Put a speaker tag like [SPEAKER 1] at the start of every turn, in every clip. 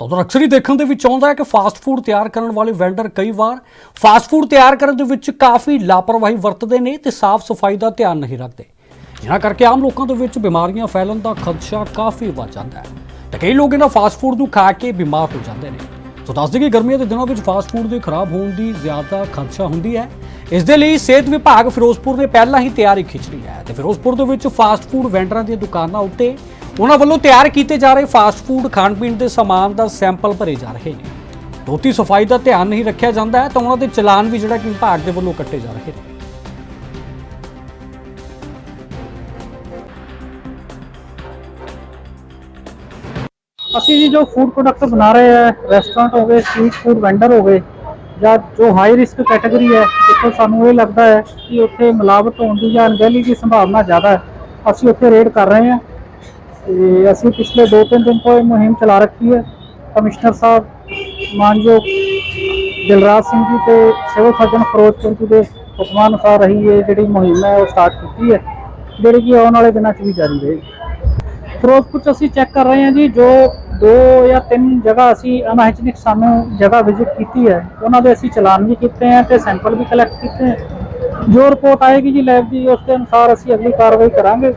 [SPEAKER 1] ਤੁਹਾਨੂੰ ਅਕਸਰ ਹੀ ਦੇਖਣ ਦੇ ਵਿੱਚ ਆਉਂਦਾ ਹੈ ਕਿ ਫਾਸਟ ਫੂਡ ਤਿਆਰ ਕਰਨ ਵਾਲੇ ਵੈਂਡਰ ਕਈ ਵਾਰ ਫਾਸਟ ਫੂਡ ਤਿਆਰ ਕਰਨ ਦੇ ਵਿੱਚ ਕਾਫੀ ਲਾਪਰਵਾਹੀ ਵਰਤਦੇ ਨੇ ਤੇ ਸਾਫ਼ ਸਫ਼ਾਈ ਦਾ ਧਿਆਨ ਨਹੀਂ ਰੱਖਦੇ। ਜਿਨ੍ਹਾਂ ਕਰਕੇ ਆਮ ਲੋਕਾਂ ਦੇ ਵਿੱਚ ਬਿਮਾਰੀਆਂ ਫੈਲਣ ਦਾ ਖਦਸ਼ਾ ਕਾਫੀ ਵੱਧ ਜਾਂਦਾ ਹੈ। ਤੇ ਕਈ ਲੋਕ ਇਹਨਾਂ ਫਾਸਟ ਫੂਡ ਨੂੰ ਖਾ ਕੇ ਬਿਮਾਰ ਹੋ ਜਾਂਦੇ ਨੇ। ਸੋ ਦੱਸਦੇ ਕਿ ਗਰਮੀਆਂ ਦੇ ਦਿਨਾਂ ਵਿੱਚ ਫਾਸਟ ਫੂਡ ਦੇ ਖਰਾਬ ਹੋਣ ਦੀ ਜ਼ਿਆਦਾ ਖਦਸ਼ਾ ਹੁੰਦੀ ਹੈ। ਇਸ ਦੇ ਲਈ ਸਿਹਤ ਵਿਭਾਗ ਫਿਰੋਜ਼ਪੁਰ ਨੇ ਪਹਿਲਾਂ ਹੀ ਤਿਆਰੀ ਖਿੱਚ ਲਈ ਹੈ। ਤੇ ਫਿਰੋਜ਼ਪੁਰ ਦੇ ਵਿੱਚ ਫਾਸਟ ਫੂਡ ਵੈਂਡਰਾਂ ਦੀਆਂ ਦੁਕਾਨਾਂ ਉੱਤੇ ਉਹਨਾਂ ਵੱਲੋਂ ਤਿਆਰ ਕੀਤੇ ਜਾ ਰਹੇ ਫਾਸਟ ਫੂਡ ਖਾਣ ਪੀਣ ਦੇ ਸਮਾਨ ਦਾ ਸੈਂਪਲ ਭਰੇ ਜਾ ਰਹੇ ਨੇ। ਧੋਤੀ ਸਫ਼ਾਈ ਦਾ ਧਿਆਨ ਨਹੀਂ ਰੱਖਿਆ ਜਾਂਦਾ ਹੈ ਤਾਂ ਉਹਨਾਂ ਦੇ ਚਲਾਨ ਵੀ ਜਿਹੜਾ ਕਿ ਵਿਭਾਗ ਦੇ ਵੱਲੋਂ ਕੱਟੇ ਜਾ ਰਹੇ ਨੇ।
[SPEAKER 2] ਅਸੀਂ ਜੀ ਜੋ ਫੂਡ ਪ੍ਰੋਡਕਟ ਬਣਾ ਰਹੇ ਹੈ ਰੈਸਟੋਰੈਂਟ ਹੋਵੇ ਸਟਰੀਟ ਫੂਡ ਵੈਂਡਰ ਹੋਵੇ ਜਾਂ ਜੋ ਹਾਈ ਰਿਸਕ ਕੈਟਾਗਰੀ ਹੈ, ਜਿੱਥੇ ਸਾਨੂੰ ਇਹ ਲੱਗਦਾ ਹੈ ਕਿ ਉੱਥੇ ਮਿਲਾਵਟ ਹੋਣ ਦੀ ਜਾਂ ਅਣਗਹਿਲੀ ਦੀ ਸੰਭਾਵਨਾ ਜ਼ਿਆਦਾ ਹੈ, ਅਸੀਂ ਉੱਥੇ ਰੇਡ ਕਰ ਰਹੇ ਹਾਂ। ਤੇ ਅਸੀਂ ਪਿਛਲੇ 2-3 ਦਿਨ ਤੋਂ ਇਹ ਮੁਹਿੰਮ ਚਲਾ ਰੱਖੀ ਹੈ। ਕਮਿਸ਼ਨਰ ਸਾਹਿਬ, ਮਾਨਯੋਗ ਦਿਲਰਾਜ ਸਿੰਘ ਜੀ ਤੇ ਸਿਵਲ ਸਰਜਨ ਫਿਰੋਜ਼ਪੁਰ ਜੀ ਦੇ ਹੁਕਮਾਂ ਅਨੁਸਾਰ ਰਹੀ ਇਹ ਜਿਹੜੀ ਮੁਹਿੰਮ ਹੈ ਉਹ ਸਟਾਰਟ ਕੀਤੀ ਹੈ, ਜਿਹੜੀ ਕਿ ਆਉਣ ਵਾਲੇ ਦਿਨਾਂ 'ਚ ਵੀ ਜਾਰੀ ਰਹੇਗੀ। ਫਿਰੋਜ਼ਪੁਰ ਚ ਅਸੀਂ ਚੈੱਕ ਕਰ ਰਹੇ ਹਾਂ ਜੀ, ਜੋ ਦੋ ਜਾਂ ਤਿੰਨ ਜਗ੍ਹਾ ਅਸੀਂ ਅਨਹਾਈਜੀਨਿਕ ਸਾਨੂੰ ਜਗ੍ਹਾ ਵਿਜ਼ਿਟ ਕੀਤੀ ਹੈ, ਉਹਨਾਂ ਦੇ ਅਸੀਂ ਚਲਾਨ ਵੀ ਕੀਤੇ ਹੈ ਤੇ ਸੈਂਪਲ ਵੀ ਕਲੈਕਟ ਕੀਤੇ ਹੈ। ਜੋ ਰਿਪੋਰਟ ਆਏਗੀ ਜੀ ਲੈਬ ਦੀ ਉਸ ਦੇ ਅਨੁਸਾਰ ਅਸੀਂ ਅਗਲੀ ਕਾਰਵਾਈ ਕਰਾਂਗੇ।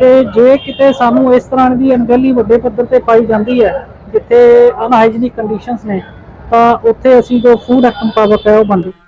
[SPEAKER 2] ਤੇ ਜੇ ਕਿਤੇ ਸਾਨੂੰ ਇਸ ਤਰ੍ਹਾਂ ਦੀ ਅਣਗਹਿਲੀ ਵੱਡੇ ਪੱਧਰ ਤੇ ਪਾਈ ਜਾਂਦੀ ਹੈ, ਜਿੱਥੇ ਅਨਹਾਈਜੀਨਿਕ ਕੰਡੀਸ਼ਨਸ ਨੇ, ਤਾਂ ਉੱਥੇ ਅਸੀਂ ਜੋ ਫੂਡ ਐਕਟ ਮੁਤਾਬਕ ਹੈ, ਉਹ ਬੰਦ